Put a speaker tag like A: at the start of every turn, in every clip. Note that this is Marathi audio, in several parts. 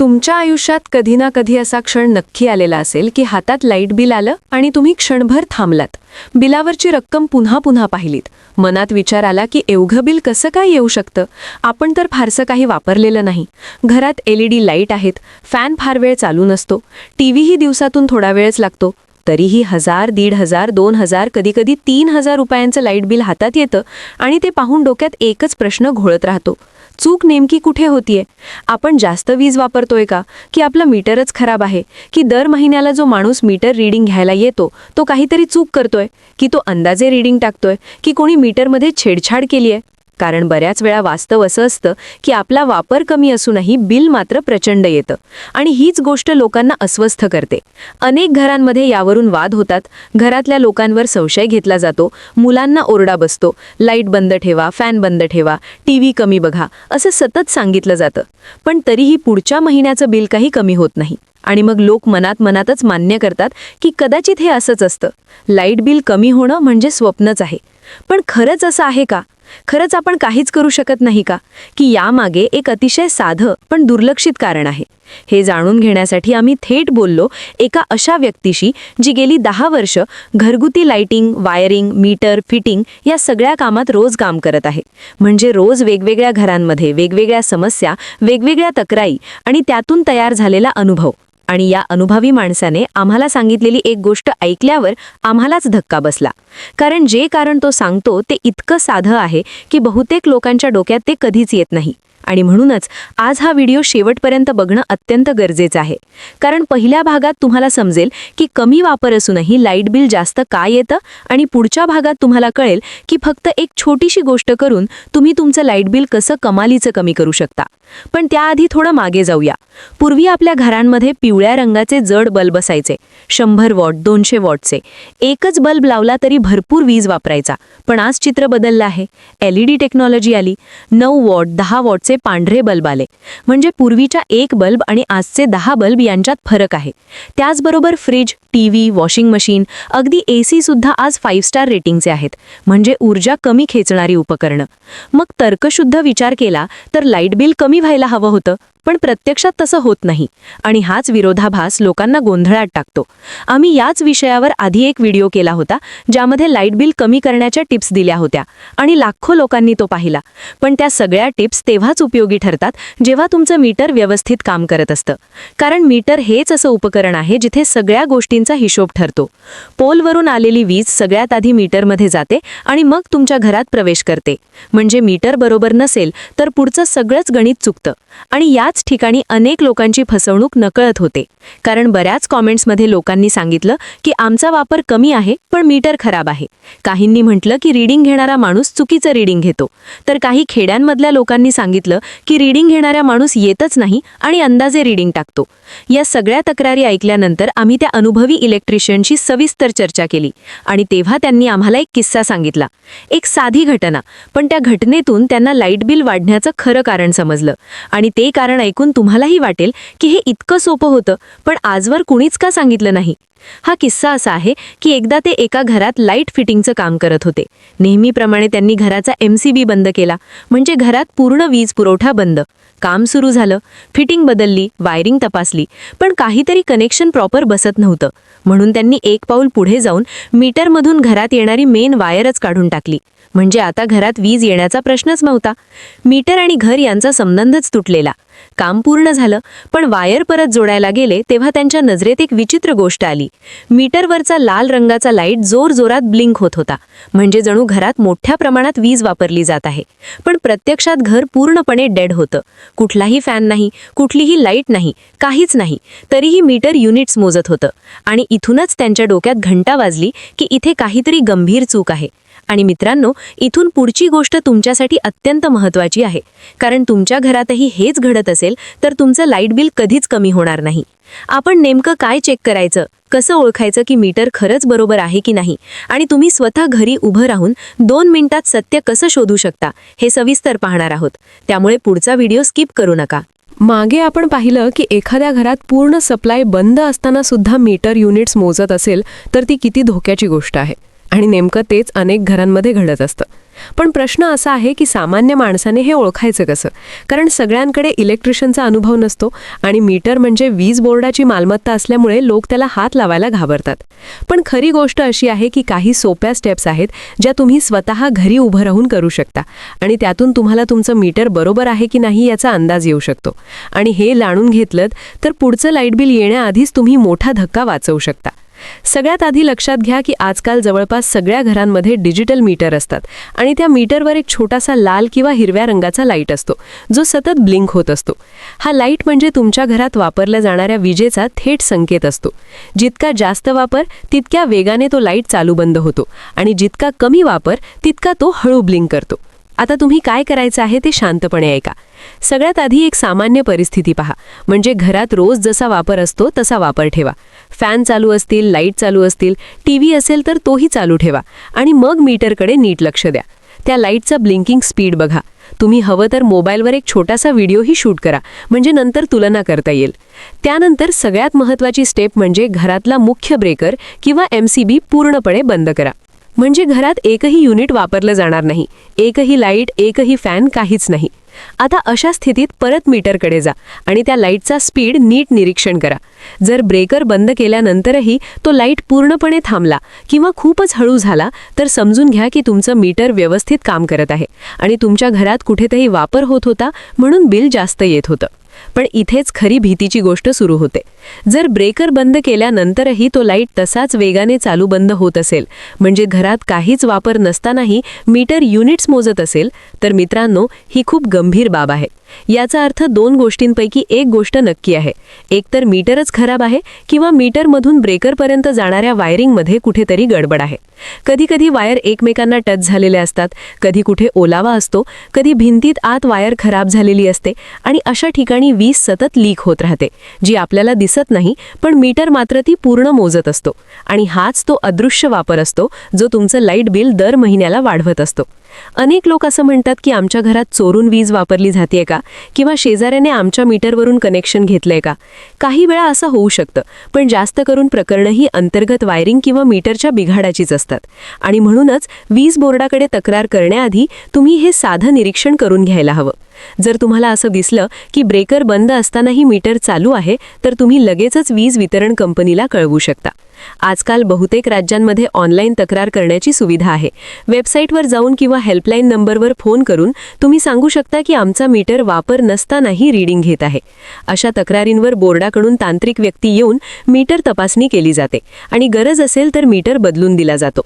A: तुमच्या आयुष्यात कधी ना कधी असा क्षण नक्की आलेला असेल की हातात लाइट बिल आलं आणि तुम्ही क्षणभर थांबलात. बिलावरची रक्कम पुन्हा पुन्हा पाहिलीत. मनात विचार आला की एवढं बिल कसं काय येऊ शकतं? आपण तर फारसं काही वापरलेलं नाही. घरात एल ई डी लाइट आहेत फॅन फार वेळ चालू नसतो. टीव्हीही दिवसातून थोडा वेळच लागतो. तरीही हजार दीड हजार दोन हजार कधीकधी तीन हजार रुपयांचं लाइट बिल हातात येतं आणि ते पाहून डोक्यात एकच प्रश्न घोळत राहतो. चूक नेमकी कुठे होतीये? आपण जास्त वीज वापरतोय का? की आपलं मीटरच खराब आहे? की दर महिन्याला जो माणूस मीटर रीडिंग घ्यायला येतो तो काहीतरी चूक करतोय? की तो अंदाजे रीडिंग टाकतोय? की कोणी मीटरमध्ये छेडछाड केली आहे कारण बऱ्याच वेळा वास्तव असं असतं की आपला वापर कमी असूनही बिल मात्र प्रचंड येतं. आणि हीच गोष्ट लोकांना अस्वस्थ करते. अनेक घरांमध्ये यावरून वाद होतात. घरातल्या लोकांवर संशय घेतला जातो. मुलांना ओरडा बसतो. लाइट बंद ठेवा फॅन बंद ठेवा टी व्ही कमी बघा असं सतत सांगितलं जातं. पण तरीही पुढच्या महिन्याचं बिल काही कमी होत नाही. आणि मग लोक मनात मनातच मान्य करतात की कदाचित हे असंच असतं. लाइट बिल कमी होणं म्हणजे स्वप्नच आहे. पण खरंच असं आहे का? खरंच आपण काहीच करू शकत नाही का? की यामागे एक अतिशय साधं पण दुर्लक्षित कारण आहे. हे जाणून घेण्यासाठी आम्ही थेट बोललो एका अशा व्यक्तीशी जी गेली दहा वर्ष घरगुती लाइटिंग वायरिंग मीटर फिटिंग या सगळ्या कामात रोज काम करत आहे. म्हणजे रोज वेगवेगळ्या घरांमध्ये वेगवेगळ्या समस्या वेगवेगळ्या तक्रारी आणि त्यातून तयार झालेला अनुभव. आणि या अनुभवी माणसाने आम्हाला सांगितलेली एक गोष्ट ऐकल्यावर आम्हालाच धक्का बसला. कारण जे कारण तो सांगतो ते इतकं साधं आहे की बहुतेक लोकांच्या डोक्यात ते कधीच येत नाही. आणि म्हणूनच आज हा व्हिडिओ शेवटपर्यंत बघणं अत्यंत गरजेचं आहे. कारण पहिल्या भागात तुम्हाला समजेल की कमी वापर असूनही लाइट बिल जास्त का येतं आणि पुढच्या भागात तुम्हाला कळेल की फक्त एक छोटीशी गोष्ट करून तुम्ही तुमचं लाइट बिल कसं कमालीचं कमी करू शकता. पण त्याआधी थोडं मागे जाऊया. पूर्वी आपल्या घरांमध्ये पिवळ्या रंगाचे जड बल्ब असायचे. शंभर वॉट दोनशे वॉटचे. एकच बल्ब लावला तरी भरपूर वीज वापरायचा. पण आज चित्र बदललं आहे. एल ई डी टेक्नॉलॉजी आली. नऊ वॉट दहा वॉटचे पांढरे बल्ब आले. म्हणजे पूर्वीच्या एक बल्ब आणि आजचे दहा बल्ब यांच्यात फरक आहे. त्याचबरोबर fridge T V washing machine अगदी ए सुद्धा आज फाईव्ह स्टार रेटिंगचे आहेत. म्हणजे ऊर्जा कमी खेचणारी उपकरणं. मग तर्कशुद्ध विचार केला तर लाइट बिल कमी व्हायला हवं होतं. पण प्रत्यक्षात तसं होत नाही. आणि हाच विरोधाभास लोकांना गोंधळात टाकतो. आम्ही याच विषयावर आधी एक व्हिडिओ केला होता ज्यामध्ये लाइट बिल कमी करण्याच्या टिप्स दिल्या होत्या आणि लाखो लोकांनी तो पाहिला. पण त्या सगळ्या टिप्स तेव्हाच उपयोगी ठरतात जेव्हा तुमचं मीटर व्यवस्थित काम करत असतं. कारण मीटर हेच असं उपकरण आहे जिथे सगळ्या गोष्टींचा हिशोब ठरतो. पोलवरून आलेली वीज सगळ्यात आधी मीटरमध्ये जाते आणि मग तुमच्या घरात प्रवेश करते. म्हणजे मीटर बरोबर नसेल तर पुढचं सगळंच गणित चुकतं. आणि याच ठिकाणी अनेक लोकांची फसवणूक नकळत होते. कारण बऱ्याच कॉमेंट्समध्ये लोकांनी सांगितलं की आमचा वापर कमी आहे पण मीटर खराब आहे. काहींनी म्हटलं की रीडिंग घेणारा माणूस चुकीचं रीडिंग घेतो. तर काही खेड्यांमधल्या लोकांनी सांगितलं की रीडिंग घेणारा माणूस येतच नाही आणि अंदाजे रीडिंग टाकतो. या सगळ्या तक्रारी ऐकल्यानंतर आम्ही त्या अनुभवी इलेक्ट्रिशियनशी सविस्तर चर्चा केली आणि तेव्हा त्यांनी आम्हाला एक किस्सा सांगितला. एक साधी घटना पण त्या घटनेतून त्यांना लाइट बिल वाढण्याचं खरं कारण समजलं आणि ते कारण ऐकून तुम्हालाही वाटेल की हे इतकं सोपं होतं पण आजवर कुणीच का सांगितलं नाही? हा किस्सा असा आहे की एकदा ते एका घरात लाइट फिटिंगचं काम करत होते. नेहमीप्रमाणे त्यांनी घराचा एम सी बी बंद केला. म्हणजे घरात पूर्ण वीज पुरवठा बंद. काम सुरू झालं. फिटिंग बदलली. वायरिंग तपासली. पण काहीतरी कनेक्शन प्रॉपर बसत नव्हतं. म्हणून त्यांनी एक पाऊल पुढे जाऊन मीटरमधून घरात येणारी मेन वायरच काढून टाकली. म्हणजे आता घरात वीज येण्याचा प्रश्नच नव्हता. मीटर आणि घर यांचा संबंधच तुटलेला. काम पूर्ण झालं. पण वायर परत जोडायला गेले तेव्हा त्यांच्या नजरेत एक विचित्र गोष्ट आली. मीटरवरचा लाल रंगाचा लाइट जोर जोरात ब्लिंक होत होता. म्हणजे जणू घरात मोठ्या प्रमाणात वीज वापरली जात आहे. पण प्रत्यक्षात घर पूर्णपणे डेड होतं. कुठलाही फॅन नाही कुठलीही लाइट नाही काहीच नाही. तरीही मीटर युनिट्स मोजत होतं. आणि इथूनच त्यांच्या डोक्यात घंटा वाजली की इथे काहीतरी गंभीर चूक आहे. आणि मित्रांनो इथून पुढची गोष्ट तुमच्यासाठी अत्यंत महत्त्वाची आहे. कारण तुमच्या घरातही हेच घडत असेल तर तुमचं लाइट बिल कधीच कमी होणार नाही. आपण नेमकं काय चेक करायचं? कसं ओळखायचं की मीटर खरंच बरोबर आहे की नाही? आणि तुम्ही स्वतः घरी उभं राहून दोन मिनिटात सत्य कसं शोधू शकता हे सविस्तर पाहणार आहोत. त्यामुळे पुढचा व्हिडिओ स्किप करू नका.
B: मागे आपण पाहिलं की एखाद्या घरात पूर्ण सप्लाय बंद असताना सुद्धा मीटर युनिट्स मोजत असेल तर ती किती धोक्याची गोष्ट आहे. आणि नेमकं तेच अनेक घरांमध्ये घडत असतं. पण प्रश्न असा आहे की सामान्य माणसाने हे ओळखायचं कसं? कारण सगळ्यांकडे इलेक्ट्रिशियनचा अनुभव नसतो आणि मीटर म्हणजे वीज बोर्डाची मालमत्ता असल्यामुळे लोक त्याला हात लावायला घाबरतात. पण खरी गोष्ट अशी आहे की काही सोप्या स्टेप्स आहेत ज्या तुम्ही स्वतः घरी उभं राहून करू शकता आणि त्यातून तुम्हाला तुमचं मीटर बरोबर आहे की नाही याचा अंदाज येऊ शकतो. आणि हे जाणून घेतलं तर पुढचं लाइट बिल येण्याआधीच तुम्ही मोठा धक्का वाचवू शकता. सगळ्यात आधी लक्षात घ्या की आजकाल जवळपास सगळ्या घरांमध्ये डिजिटल मीटर असतात आणि त्या मीटरवर एक छोटासा लाल किंवा हिरव्या रंगाचा लाइट असतो जो सतत ब्लिंक होत असतो. हा लाइट म्हणजे तुमच्या घरात वापरल्या जाणाऱ्या विजेचा थेट संकेत असतो. जितका जास्त वापर तितक्या वेगाने तो लाइट चालू बंद होतो आणि जितका कमी वापर तितका तो हळू ब्लिंक करतो. आता तुम्ही काय करायचं आहे ते शांतपणे ऐका. सगळ्यात आधी एक सामान्य परिस्थिती पहा. म्हणजे घरात रोज जसा वापर असतो तसा वापर ठेवा. फॅन चालू असतील लाइट चालू असतील टी व्ही असेल तर तोही चालू ठेवा. आणि मग मीटरकडे नीट लक्ष द्या. त्या लाईटचा ब्लिंकिंग स्पीड बघा. तुम्ही हवं तर मोबाईलवर एक छोटासा व्हिडिओही शूट करा. म्हणजे नंतर तुलना करता येईल. त्यानंतर सगळ्यात महत्त्वाची स्टेप म्हणजे घरातला मुख्य ब्रेकर किंवा एम पूर्णपणे बंद करा. म्हणजे घरात एकही युनिट वापरलं जाणार नाही. एकही लाइट एकही फॅन काहीच नाही. आता अशा स्थितीत परत मीटरकडे जा आणि त्या लाईटचा स्पीड नीट निरीक्षण करा. जर ब्रेकर बंद केल्यानंतरही तो लाइट पूर्णपणे थांबला किंवा खूपच हळू झाला तर समजून घ्या की तुमचं मीटर व्यवस्थित काम करत आहे आणि तुमच्या घरात कुठेतरी वापर होत होता म्हणून बिल जास्त येत होतं. पण इथेच खरी भीतीची गोष्ट सुरू होते. जर ब्रेकर बंद केल्यानंतरही तो लाइट तसाच वेगाने चालू बंद होत असेल म्हणजे घरात काहीच वापर नसतानाही मीटर युनिट्स मोजत असेल तर मित्रांनो ही खूप गंभीर बाब आहे. याचा अर्थ दोन गोष्टींपैकी एक गोष्ट नक्की आहे. एकतर मीटरच खराब आहे किंवा मीटरमधून ब्रेकरपर्यंत जाणाऱ्या वायरिंगमध्ये कुठेतरी गडबड आहे. कधीकधी वायर एकमेकांना टच झालेले असतात कधी कुठे ओलावा असतो कधी भिंतीत आत वायर खराब झालेली असते आणि अशा ठिकाणी वीज सतत लीक होत राहते जी आपल्याला दिसत नाही पण मीटर मात्र ती पूर्ण मोजत असतो. आणि हाच तो अदृश्य वापर असतो जो तुमचं लाइट बिल दर महिन्याला वाढवत असतो. अनेक लोक असं म्हणतात की आमच्या घरात चोरून वीज वापरली जाते का? किंवा शेजाऱ्याने आमच्या मीटरवरून कनेक्शन घेतलंय का? काही वेळा असं होऊ शकतं पण जास्त करून प्रकरणं ही अंतर्गत वायरिंग किंवा मीटरच्या बिघाडाचीच असतात. आणि म्हणूनच वीज बोर्डाकडे तक्रार करण्याआधी तुम्ही हे साधं निरीक्षण करून घ्यायला हवं. जर तुम्हाला असं दिसलं की ब्रेकर बंद असतानाही मीटर चालू आहे तर तुम्ही लगेचच वीज वितरण कंपनीला कळवू शकता. आजकाल बहुतेक राज्यांमध्ये ऑनलाईन तक्रार करण्याची सुविधा आहे. वेबसाईटवर जाऊन किंवा हेल्पलाईन नंबरवर फोन करून तुम्ही सांगू शकता की आमचा मीटर वापर नसतानाही रीडिंग घेत आहे. अशा तक्रारींवर बोर्डाकडून तांत्रिक व्यक्ती येऊन मीटर तपासणी केली जाते आणि गरज असेल तर मीटर बदलून दिला जातो.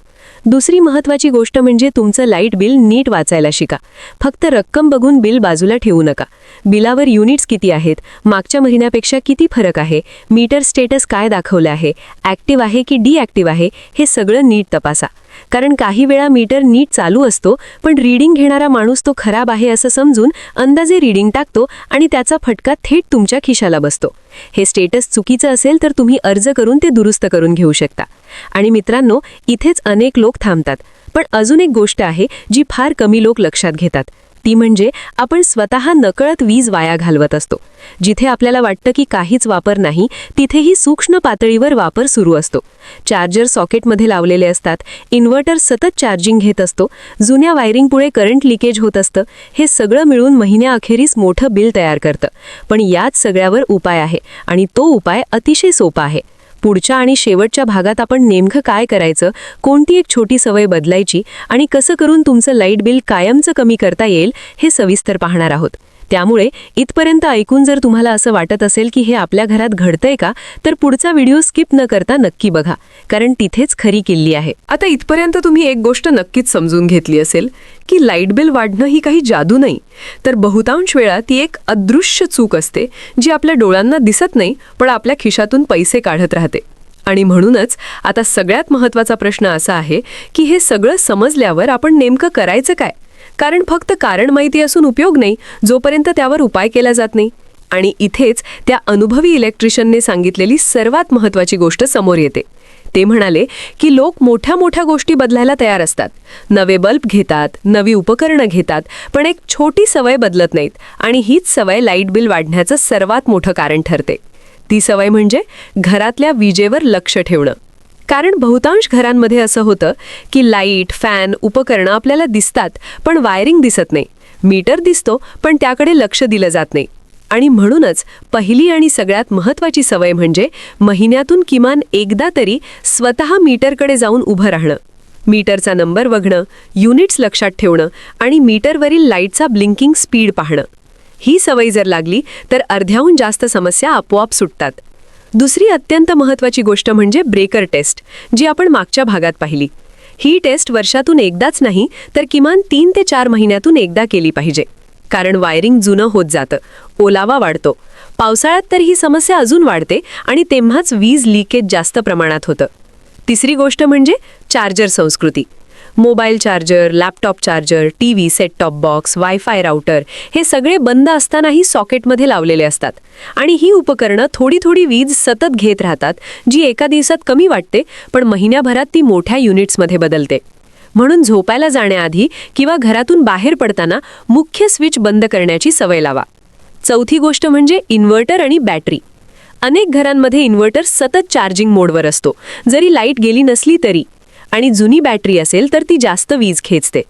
B: दुसरी महत्त्वाची गोष्ट म्हणजे तुमचं लाइट बिल नीट वाचायला शिका. फक्त रक्कम बघून बिल बाजूला ठेवू नका. बिलावर युनिट्स किती आहेत? मागच्या महिन्यापेक्षा किती फरक आहे? मीटर स्टेटस काय दाखवलं आहे? ॲक्टिव्ह आहे की डीॲक्टिव्ह आहे? हे सगळं नीट तपासा. कारण काही वेळा मीटर नीट चालू असतो पण रीडिंग घेणारा माणूस तो खराब आहे असं समजून अंदाजे रीडिंग टाकतो आणि त्याचा फटका थेट तुमच्या खिशाला बसतो. हे स्टेटस चुकीचं असेल तर तुम्ही अर्ज करून ते दुरुस्त करून घेऊ शकता. आणि मित्रांनो इथेच अनेक लोक थांबतात. पण अजून एक गोष्ट आहे जी फार कमी लोक लक्षात घेतात. ती म्हणजे आपण स्वतः नकळत वीज वाया घालवत असतो. जिथे आपल्याला वाटतं की काहीच वापर नाही तिथेही सूक्ष्म पातळीवर वापर सुरू असतो. चार्जर सॉकेटमध्ये लावलेले असतात इन्व्हर्टर सतत चार्जिंग घेत असतो जुन्या वायरिंगपुढे करंट लिकेज होत असतं हे सगळं मिळून महिन्याअखेरीस मोठं बिल तयार करतं. पण याच सगळ्यावर उपाय आहे आणि तो उपाय अतिशय सोपा आहे. पुढच्या आणि शेवटच्या भागात आपण नेमकं काय करायचं कोणती एक छोटी सवय बदलायची आणि कसं करून तुमचं लाइट बिल कायमचं कमी करता येईल हे सविस्तर पाहणार आहोत. त्यामुळे इथपर्यंत ऐकून जर तुम्हाला असं वाटत असेल की हे आपल्या घरात घडतंय का तर पुढचा व्हिडिओ स्किप न करता नक्की बघा कारण तिथेच खरी किल्ली आहे.
A: आता इथपर्यंत तुम्ही एक गोष्ट नक्कीच समजून घेतली असेल की लाइट बिल वाढणं ही काही जादू नाही. तर बहुतांश वेळा ती एक अदृश्य चूक असते जी आपल्या डोळ्यांना दिसत नाही पण आपल्या खिशातून पैसे काढत राहते. आणि म्हणूनच आता सगळ्यात महत्त्वाचा प्रश्न असा आहे की हे सगळं समजल्यावर आपण नेमकं करायचं काय? कारण फक्त कारण माहिती असून उपयोग नाही जोपर्यंत त्यावर उपाय केला जात नाही. आणि इथेच त्या अनुभवी इलेक्ट्रिशियनने सांगितलेली सर्वात महत्त्वाची गोष्ट समोर येते. ते म्हणाले की लोक मोठ्या मोठ्या गोष्टी बदलायला तयार असतात. नवे बल्ब घेतात नवी उपकरणं घेतात पण एक छोटी सवय बदलत नाहीत आणि हीच सवय लाइट बिल वाढण्याचं सर्वात मोठं कारण ठरते. ती सवय म्हणजे घरातल्या विजेवर लक्ष ठेवणं.
B: कारण बहुतांश घरांमध्ये असं होतं की लाइट फॅन उपकरणं आपल्याला दिसतात पण वायरिंग दिसत नाही. मीटर दिसतो पण त्याकडे लक्ष दिलं जात नाही. आणि म्हणूनच पहिली आणि सगळ्यात महत्त्वाची सवय म्हणजे महिन्यातून किमान एकदा तरी स्वतः मीटरकडे जाऊन उभं राहणं. मीटरचा नंबर बघणं युनिट्स लक्षात ठेवणं आणि मीटरवरील लाईटचा ब्लिंकिंग स्पीड पाहणं. ही सवय जर लागली तर अर्ध्याहून जास्त समस्या आपोआप सुटतात. दुसरी अत्यंत महत्त्वाची गोष्ट म्हणजे ब्रेकर टेस्ट जी आपण मागच्या भागात पाहिली. ही टेस्ट वर्षातून एकदाच नाही तर किमान तीन ते चार महिन्यातून एकदा केली पाहिजे. कारण वायरिंग जुनं होत जातं ओलावा वाढतो. पावसाळ्यात तर ही समस्या अजून वाढते आणि तेव्हाच वीज लिकेज जास्त प्रमाणात होतं. तिसरी गोष्ट म्हणजे चार्जर संस्कृती. Mobile charger laptop charger T V set top box wifi router हे सगळे बंद असतानाही सॉकेटमध्ये लावलेले असतात. आणि ही उपकरणं थोडी थोडी वीज सतत घेत राहतात जी एका दिवसात कमी वाटते पण महिन्याभरात ती मोठ्या युनिट्समध्ये बदलते. म्हणून झोपायला जाण्याआधी किंवा घरातून बाहेर पडताना मुख्य स्विच बंद करण्याची सवय लावा. चौथी गोष्ट म्हणजे इन्व्हर्टर आणि बॅटरी. अनेक घरांमध्ये इन्व्हर्टर सतत चार्जिंग मोडवर असतो. जरी लाइट गेली नसली तरी आणि जुनी बॅटरी असेल तर ती जास्त वीज खेचते.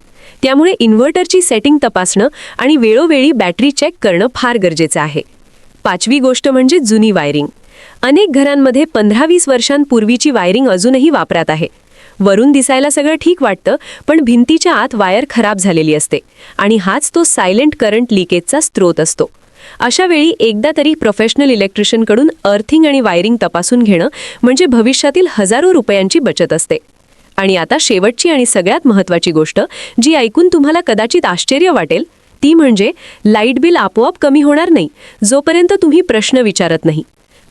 B: त्यामुळे इन्व्हर्टरची सेटिंग तपासणं आणि वेळोवेळी बॅटरी चेक करणं फार गरजेचं आहे. पाचवी गोष्ट म्हणजे जुनी वायरिंग. अनेक घरांमध्ये पंधरा वीस वर्षांपूर्वीची वायरिंग अजूनही वापरात आहे. वरून दिसायला सगळं ठीक वाटतं पण भिंतीच्या आत वायर खराब झालेली असते आणि हाच तो सायलेंट करंट लिकेजचा स्रोत असतो. अशा वेळी एकदा तरी प्रोफेशनल इलेक्ट्रिशियनकडून अर्थिंग आणि वायरिंग तपासून घेणं म्हणजे भविष्यातील हजारो रुपयांची बचत असते. आणि आता शेवटची आणि सगळ्यात महत्त्वाची गोष्ट जी ऐकून तुम्हाला कदाचित आश्चर्य वाटेल ती म्हणजे लाइट बिल आपोआप कमी होणार नाही जोपर्यंत तुम्ही प्रश्न विचारत नाही.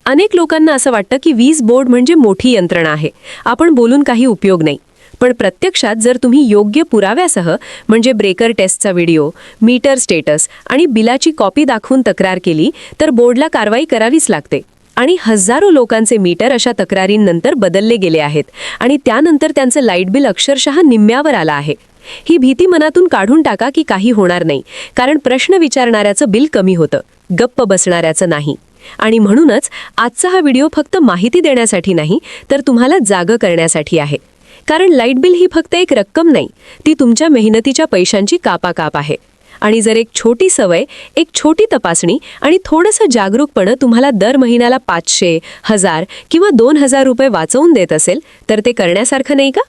B: अनेक लोकांना असं वाटतं की वीज बोर्ड म्हणजे मोठी यंत्रणा आहे आपण बोलून काही उपयोग नाही. पण प्रत्यक्षात जर तुम्ही योग्य पुराव्यासह म्हणजे ब्रेकर टेस्टचा व्हिडिओ मीटर स्टेटस आणि बिलाची कॉपी दाखवून तक्रार केली तर बोर्डला कारवाई करावीच लागते. आणि हजारो लोकांचे मीटर अशा तक्रारींनंतर बदलले गेले आहेत. आणि त्यानंतर त्यांचं लाइट बिल अक्षरशः निम्म्यावर आलं आहे. ही भीती मनातून काढून टाका की काही होणार नाही. कारण प्रश्न विचारणाऱ्याचं बिल कमी होतं. गप्प बसणाऱ्याचं नाही. आणि म्हणूनच आजचा हा व्हिडिओ फक्त माहिती देण्यासाठी नाही तर तुम्हाला जागं करण्यासाठी आहे. कारण लाइट बिल ही फक्त एक रक्कम नाही ती तुमच्या मेहनतीच्या पैशांची कापाकाप आहे. आणि जर एक छोटी सवय एक छोटी तपासणी आणि थोडंसं जागरूकपणं तुम्हाला दर महिन्याला पाचशे हजार किंवा दोन हजार रुपये वाचवून देत असेल तर ते करण्यासारखं नाही का?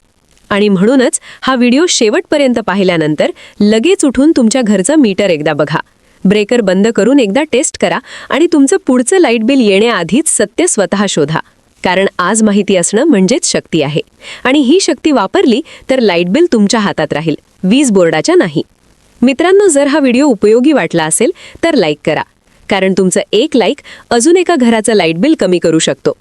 B: आणि म्हणूनच हा व्हिडिओ शेवटपर्यंत पाहिल्यानंतर लगेच उठून तुमच्या घरचं मीटर एकदा बघा. ब्रेकर बंद करून एकदा टेस्ट करा आणि तुमचं पुढचं लाइट बिल येण्याआधीच सत्य स्वतः शोधा. कारण आज माहिती असणं म्हणजेच शक्ती आहे. आणि ही शक्ती वापरली तर लाइट बिल तुमच्या हातात राहील. वीज बोर्डाच्या नाही. मित्रांनो जर हा व्हिडिओ उपयोगी वाटला असेल तर लाईक करा. कारण तुमचं एक लाईक अजून एका घराचं लाइट बिल कमी करू शकतो.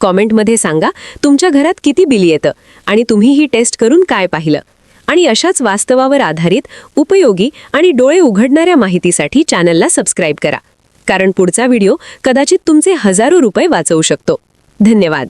B: कॉमेंटमध्ये सांगा तुमच्या घरात किती बिल येतं आणि तुम्ही ही टेस्ट करून काय पाहिलं? आणि अशाच वास्तवावर आधारित उपयोगी आणि डोळे उघडणाऱ्या माहितीसाठी चॅनलला सबस्क्राईब करा. कारण पुढचा व्हिडिओ कदाचित तुमचे हजारो रुपये वाचवू शकतो. धन्यवाद.